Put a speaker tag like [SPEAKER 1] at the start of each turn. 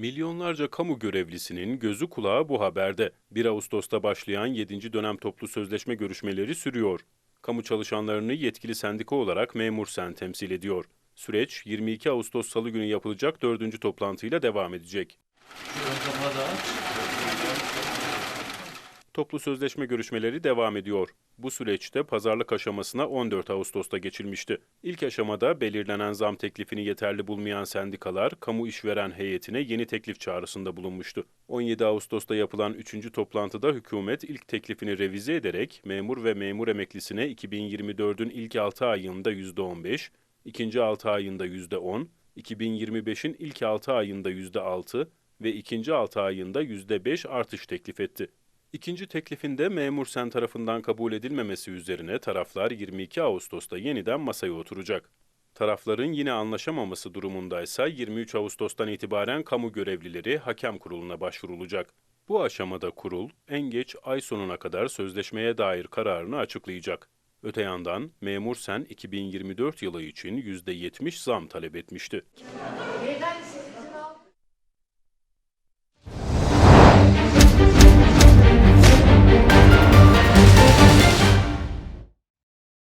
[SPEAKER 1] Milyonlarca kamu görevlisinin gözü kulağı bu haberde. 1 Ağustos'ta başlayan 7. dönem toplu sözleşme görüşmeleri sürüyor. Kamu çalışanlarını yetkili sendika olarak Memur Sen temsil ediyor. Süreç 22 Ağustos Salı günü yapılacak dördüncü toplantıyla devam edecek. Toplu sözleşme görüşmeleri devam ediyor. Bu süreçte pazarlık aşamasına 14 Ağustos'ta geçilmişti. İlk aşamada belirlenen zam teklifini yeterli bulmayan sendikalar, kamu işveren heyetine yeni teklif çağrısında bulunmuştu. 17 Ağustos'ta yapılan 3. toplantıda hükümet ilk teklifini revize ederek memur ve memur emeklisine 2024'ün ilk 6 ayında %15, ikinci 6 ayında %10, 2025'in ilk 6 ayında %6 ve ikinci 6 ayında %5 artış teklif etti. İkinci teklifinde memur sen tarafından kabul edilmemesi üzerine taraflar 22 Ağustos'ta yeniden masaya oturacak. Tarafların yine anlaşamaması durumundaysa 23 Ağustos'tan itibaren kamu görevlileri hakem kuruluna başvurulacak. Bu aşamada kurul en geç ay sonuna kadar sözleşmeye dair kararını açıklayacak. Öte yandan memur sen 2024 yılı için %70 zam talep etmişti.